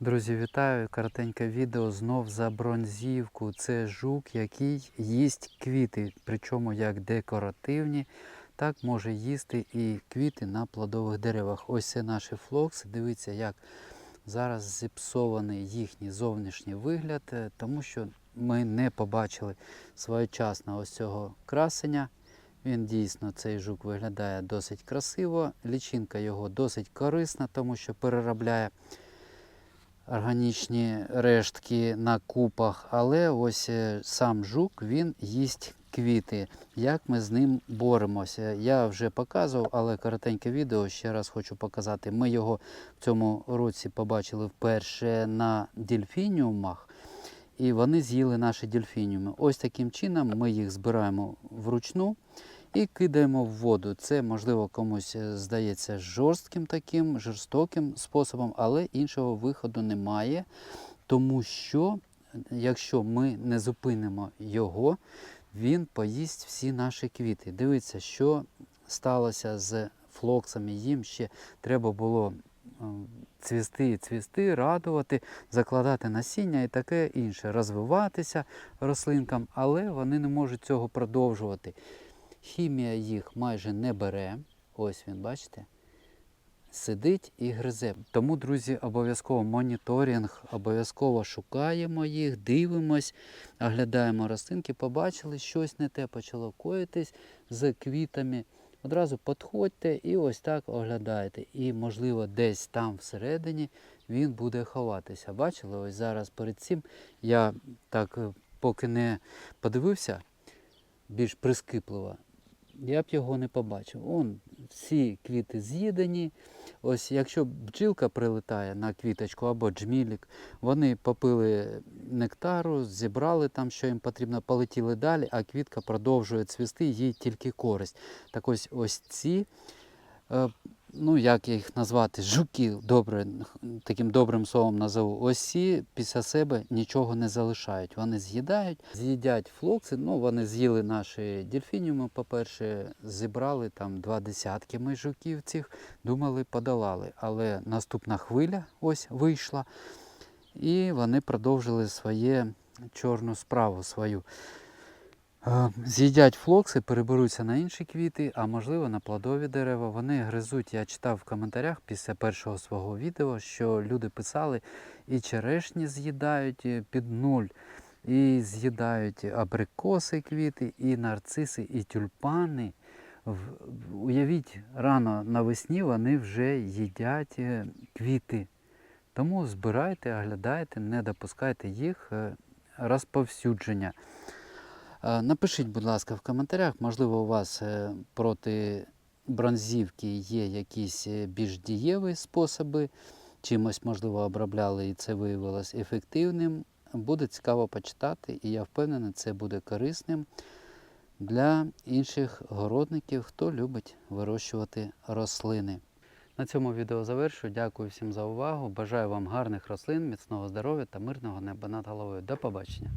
Друзі, вітаю! Коротеньке відео знов за бронзівку. Це жук, який їсть квіти, причому як декоративні, так може їсти і квіти на плодових деревах. Ось це наші флокси. Дивіться, як зараз зіпсований їхній зовнішній вигляд, е, тому що ми не побачили своєчасно ось цього красення. Він дійсно, цей жук виглядає досить красиво. Лічинка його досить корисна, тому що переробляє органічні рештки на купах, але ось е, сам жук він їсть квіти. Як ми з ним боремося? Я вже показував, але коротеньке відео ще раз хочу показати. Ми його в цьому році побачили вперше на дельфініумах. І вони з'їли наші дельфініуми. Ось таким чином ми їх збираємо вручну і кидаємо в воду. Це можливо комусь е, здається жорстким таким, жорстоким способом, але іншого виходу немає, тому що якщо ми не зупинимо його, він поїсть всі наші квіти. Дивіться, що сталося з флоксами. Їм ще треба було е, цвісти і цвісти, радувати, закладати насіння і таке інше, розвиватися рослинкам, але вони не можуть цього продовжувати. Хімія їх майже не бере. Ось він, бачите? Сидить і гризе. Тому, друзі, обов'язково моніторинг, обов'язково шукаємо їх, дивимось, оглядаємо рослинки, побачили, щось не те почало коїтись з квітами. Одразу підходьте і ось так оглядаєте. І, можливо, десь там всередині він буде ховатися. Бачили, ось зараз перед цим я так е, поки не подивився більш прискіпливо, я б його не побачив. Он всі квіти з'їдені. Ось якщо бджілка прилетає на квіточку або джмілік, вони попили нектару, зібрали там, що їм потрібно, полетіли далі, а квітка продовжує цвісти, їй тільки користь. Так ось ось ці, е, ну як їх назвати, жуки, добре, таким добрим словом назову, ось після себе нічого не залишають. Вони з'їдають, з'їдять флокси. Ну, вони з'їли наші дельфініуми, по-перше, зібрали там два десятки ми жуків цих, думали, подолали. Але наступна хвиля ось вийшла, і вони продовжили своє чорну справу свою. З'їдять флокси, переберуться на інші квіти, а можливо на плодові дерева. Вони гризуть. Я читав в коментарях після першого свого відео, що люди писали і черешні з'їдають е, під нуль, і з'їдають абрикоси квіти, і нарциси, і тюльпани. Уявіть, рано навесні вони вже їдять е, квіти. Тому збирайте, оглядайте, не допускайте їх е, розповсюдження. Е, Напишіть, будь ласка, в коментарях, можливо, у вас е, проти бронзівки є якісь е, більш дієві способи, чимось, можливо, обробляли і це виявилось ефективним. Буде цікаво почитати, і я впевнений, це буде корисним для інших городників, хто любить вирощувати рослини. На цьому відео завершую. Дякую всім за увагу. Бажаю вам гарних рослин, міцного здоров'я та мирного неба над головою. До побачення!